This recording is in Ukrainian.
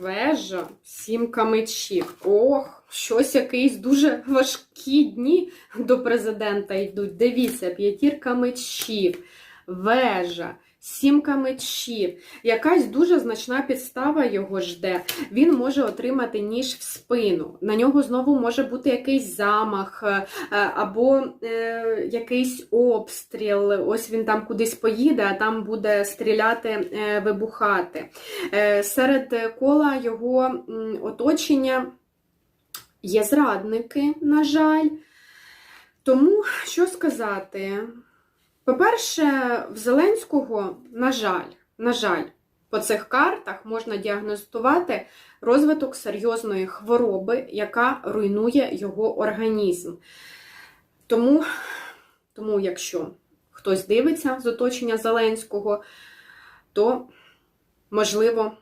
вежа, сімка мечів. Ох, щось якийсь дуже важкі дні до президента йдуть. Дивіться, п'ятірка мечів, вежа. Сімка мечів, якась дуже значна підстава його жде. Він може отримати ніж в спину. На нього знову може бути якийсь замах е, або е, якийсь обстріл. Ось він там кудись поїде, а там буде стріляти, е, вибухати. Серед кола його оточення є зрадники, на жаль. Тому що сказати? По-перше, в Зеленського, на жаль, на жаль, по цих картах можна діагностувати розвиток серйозної хвороби, яка руйнує його організм. Тому, тому якщо хтось дивиться з оточення Зеленського, то, можливо,